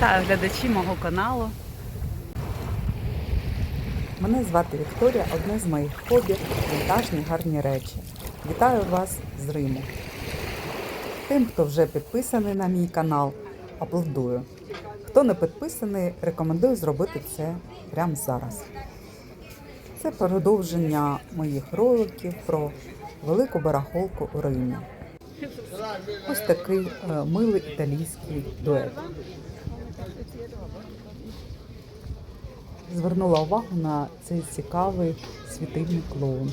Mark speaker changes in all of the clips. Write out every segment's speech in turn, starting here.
Speaker 1: Вітаю глядачі мого каналу.
Speaker 2: Мене звати Вікторія, одне з моїх хобі вінтажні гарні речі. Вітаю вас з Риму. Тим, хто вже підписаний на мій канал, аплодую. Хто не підписаний, рекомендую зробити це прямо зараз. Це продовження моїх роликів про велику барахолку у Римі. Ось такий е, милий італійський дует. Звернула увагу на цей цікавий світильний клоун.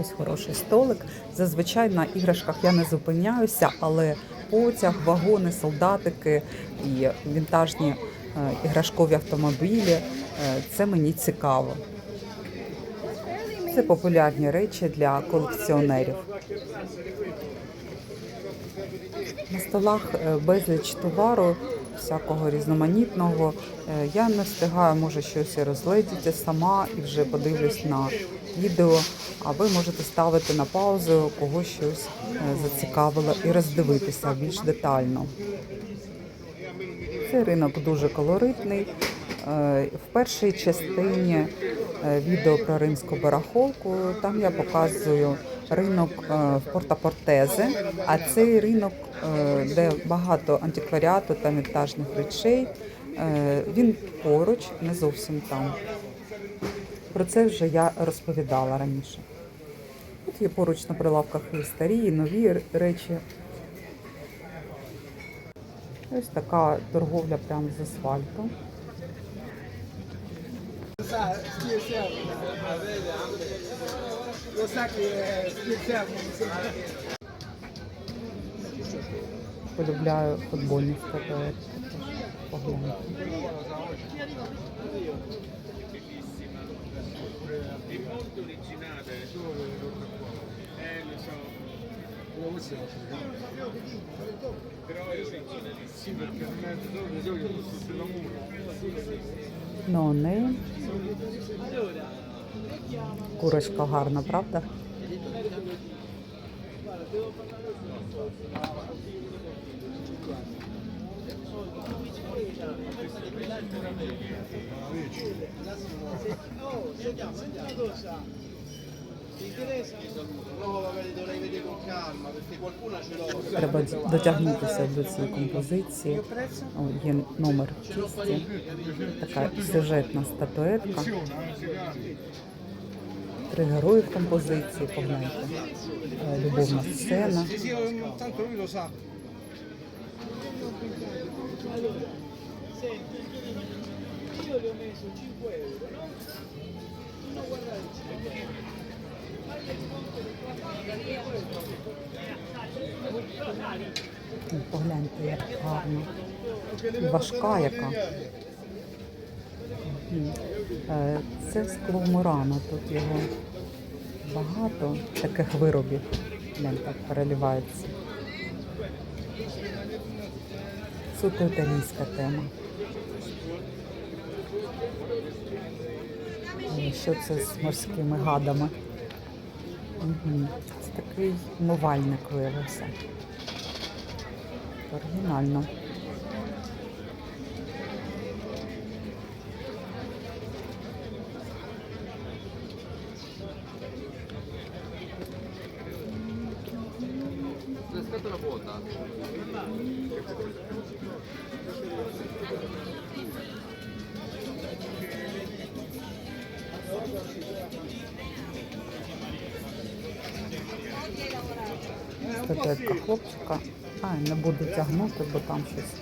Speaker 2: Ось хороший столик. Зазвичай на іграшках я не зупиняюся, але потяг, вагони, солдатики і вінтажні е, іграшкові автомобілі е, це мені цікаво. Це популярні речі для колекціонерів. На столах е, безліч товару, всякого різноманітного. Е, Я не встигаю, може, щось розгледіти сама і вже подивлюсь на відео. А ви можете ставити на паузу, кого щось е, зацікавило і роздивитися більш детально. Цей ринок дуже колоритний. В першій частині відео про римську барахолку там я показую ринок е, в Порта-Портезе, а цей ринок, е, де багато антикваріату та вінтажних речей, е, він поруч, не зовсім там. Про це вже я розповідала раніше. Тут є поруч на прилавках і старі, і нові речі. Ось така торговля прямо з асфальту.
Speaker 3: Scherziamo lo sa che eh, scherziamo
Speaker 2: Полюбляю футбольні lo Погляньте. Ну, не. Курочка гарна, правда? Треба дотягнутися до цієї композиції. О, є номер кісті. Така сюжетна статуетка. Три герої в композиції, погляньте. Е, Любовна сцена.
Speaker 3: sì sì tanto lui lo sa
Speaker 2: Ну, Погляньте, як гарно. Важка яка. Е, Це скло Мурано, тут його багато таких виробів. Як переливається. Суто італійська тема. Е, Що це з морськими гадами? Це такий умивальник виявився. Оригінально. Статуетка хлопчика. А, не буду тягнути, бо там щось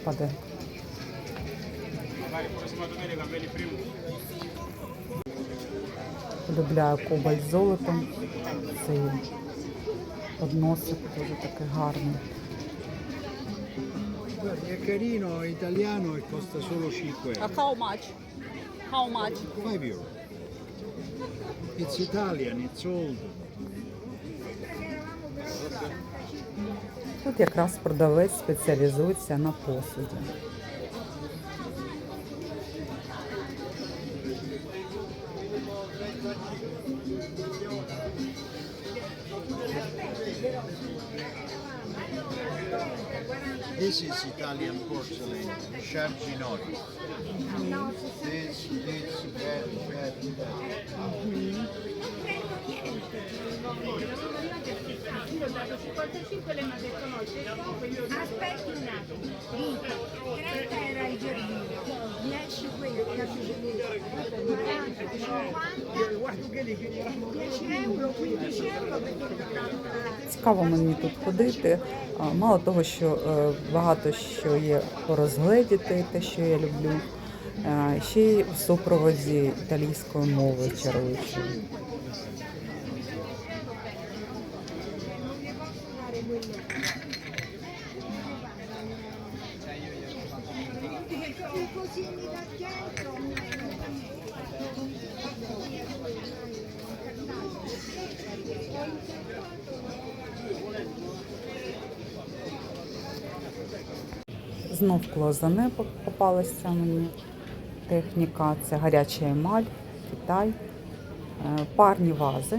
Speaker 2: впаде. Полюбляю кобальт з золотом. Цей подносик дуже такий гарний.
Speaker 3: È carino è italiano e costa solo 5 euro
Speaker 1: How much? How much?
Speaker 3: 5 euro it's Italian it's old
Speaker 2: Тут якраз продавець спеціалізується на посуді.
Speaker 3: This is Italian porcelain, Sharginori. This is very, very, very.
Speaker 4: Aspetti un attimo, dico, 30 era il giardino, 10 quello che era 40, 50, 10 euro, 15 euro perché
Speaker 2: Цікаво мені тут ходити. Мало того, що е, багато що є порозгледіти, те, що я люблю. е, Ще й в супроводі італійської мови чаруючої. Знов клозане попалася мені техніка. Це гаряча емаль, Китай, Е, парні вази.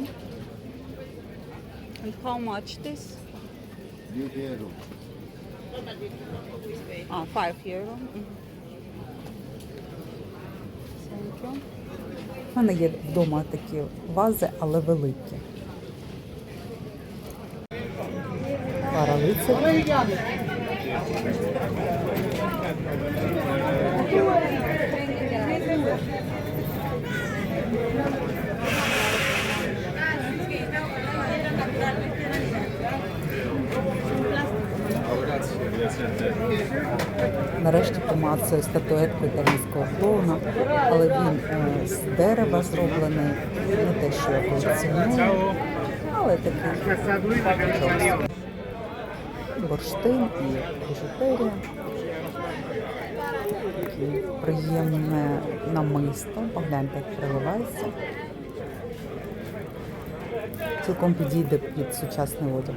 Speaker 1: And how much this? Ah, 5 euro. Thank you.
Speaker 2: У мене є вдома такі вази, але великі. Пара лицарів. Нарешті помацую статуетку італійського клоуна, але він е, з дерева зроблений, не те, що я колекціоную, але такий бурштин і біжутерія. Приємне намисто. Погляньте, як приливається. Цілком підійде під сучасний одяг.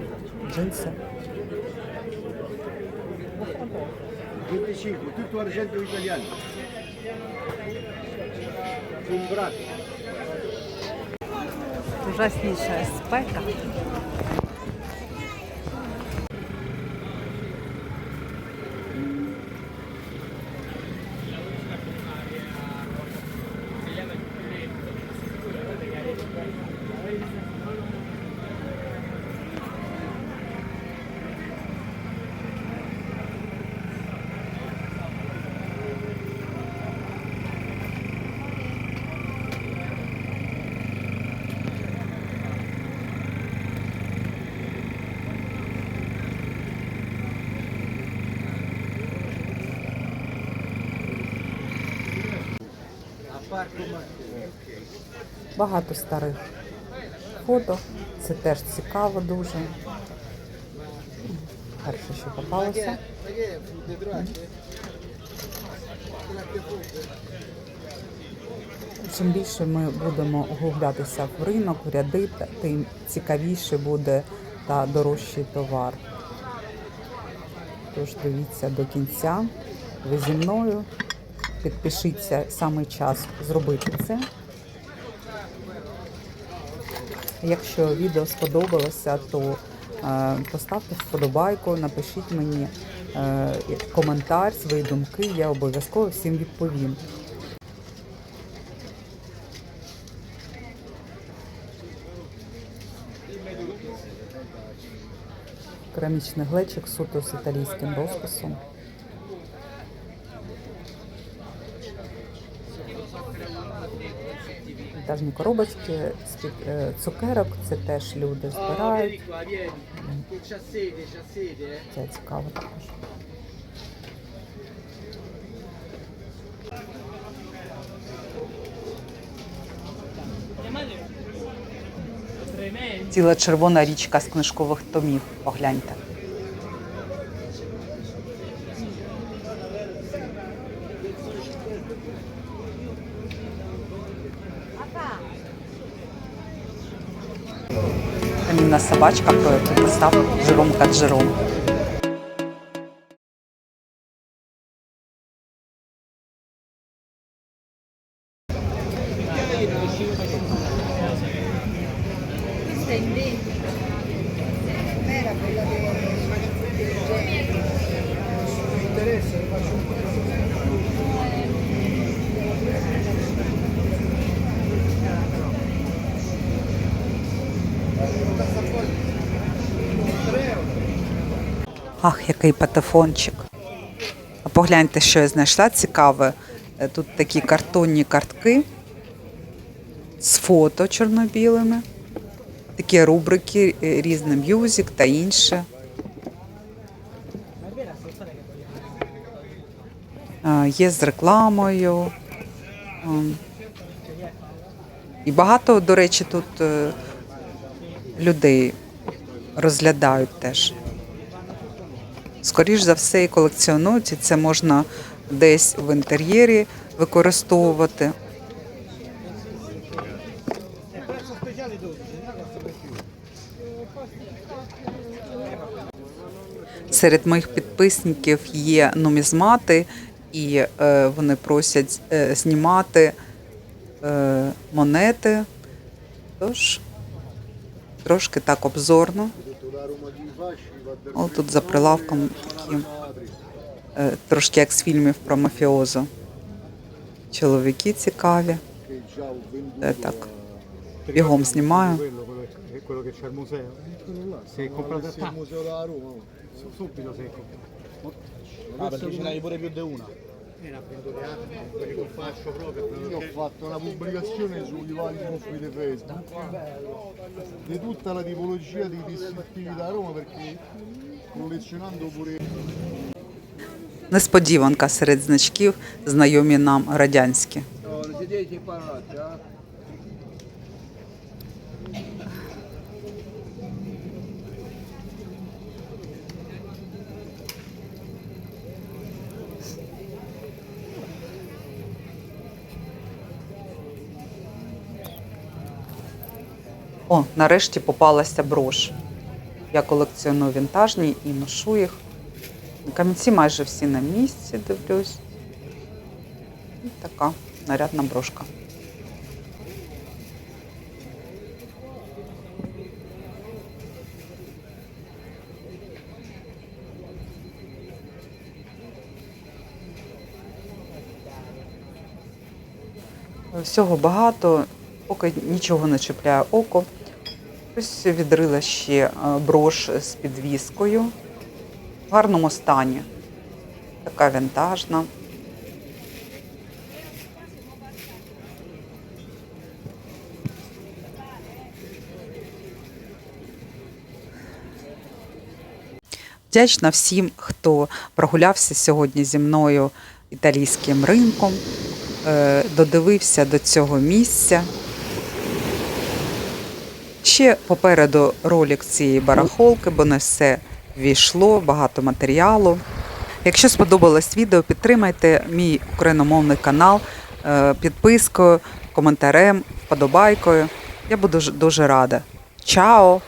Speaker 2: Джинси.
Speaker 3: 25, tutto argento italiano.
Speaker 1: Ужаснейшая спека.
Speaker 2: Багато старих фото. Це теж цікаво дуже. Перше, що попалося. Чим більше ми будемо углублятися в ринок, в ряди, тим цікавіше буде та дорожчий товар. Тож дивіться до кінця. Ви зі мною. Підпишіться саме час зробити це. Якщо відео сподобалося, то е, поставте вподобайку, напишіть мені е, коментар, свої думки, я обов'язково всім відповім. Керамічний глечик суто з італійським розписом. Вінтажні коробочки е, цукерок, це теж люди збирають. Це цікаво також. Ціла червона річка з книжкових томів. Погляньте. Камінна собачка, про яку писав Жером Каджером. Ах, який патефончик. А погляньте, що я знайшла цікаве. Е, Тут такі картонні картки з фото чорно-білими, такі рубрики, е, різне м'юзик та інше. Є з рекламою. І багато, до речі, тут е, людей розглядають теж. Скоріш за все, і колекціонують, і це можна десь в інтер'єрі використовувати. Серед моїх підписників є нумізмати, і е, вони просять е, знімати е, монети. Тож трошки так обзорно. О, тут за прилавком такі е, трошки як з фільмів про мафіозу. Чоловіки цікаві. Е, так. Бігом знімаю.
Speaker 5: Quello, quello, che- quello che c'è al museo. Si è comprato a
Speaker 3: il
Speaker 5: tanto.
Speaker 3: museo della Roma.
Speaker 5: Su- Subito si è comprato.
Speaker 6: Ah, perché ce n'hai pure più di una.
Speaker 5: Eh, prendo le quelli che faccio proprio.
Speaker 3: Io ho fatto una pubblicazione sui vari gruppi di Facebook di tutta la tipologia di distintivi da Roma perché collezionando pure
Speaker 2: Несподіванка серед значків, знайомі нам радянські. О, нарешті попалася брош. Я колекціоную вінтажні і ношу їх. Камінці майже всі на місці, дивлюсь. І така нарядна брошка. Всього багато, поки нічого не чіпляє око. Ось відрила ще е, брош з підвіскою в гарному стані. Така вінтажна. Вдячна всім, хто прогулявся сьогодні зі мною італійським ринком, е, додивився до цього місця. Ще попереду ролик цієї барахолки, бо не все війшло, багато матеріалу. Якщо сподобалось відео, підтримайте мій україномовний канал е, підпискою, коментарем, вподобайкою. Я буду дуже рада. Чао!